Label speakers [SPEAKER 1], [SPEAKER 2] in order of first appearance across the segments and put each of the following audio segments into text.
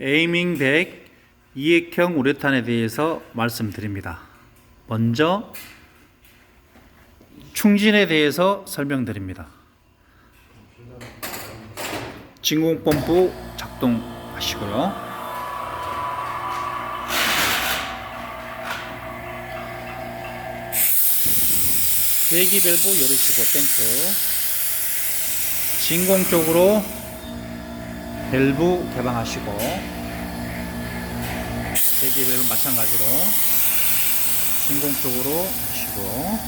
[SPEAKER 1] 에이밍 100 이액형 우레탄에 대해서 말씀드립니다. 먼저 충진에 대해서 설명드립니다. 진공 펌프 작동하시고요. 배기 밸브 열으시고 탱크 진공 쪽으로 밸브 개방하시고 배기 밸브 마찬가지로 진공 쪽으로 하시고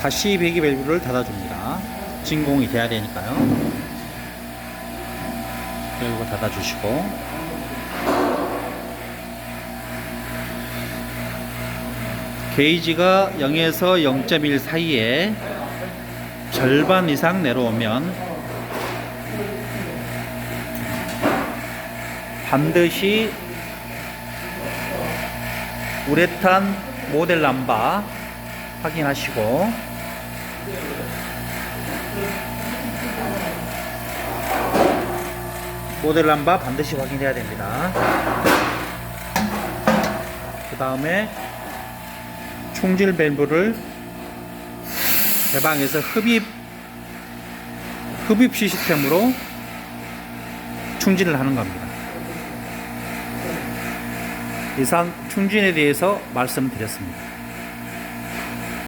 [SPEAKER 1] 다시 배기 밸브를 닫아줍니다. 진공이 돼야 되니까요. 그리고 닫아주시고 게이지가 0에서 0.1 사이에 절반 이상 내려오면 반드시 우레탄 모델 남바 확인하시고 모델 남바 반드시 확인해야 됩니다. 그 다음에 총질 밸브를 개방해서 흡입 흡입 시스템으로 충진을 하는 겁니다. 이상 충진에 대해서 말씀드렸습니다.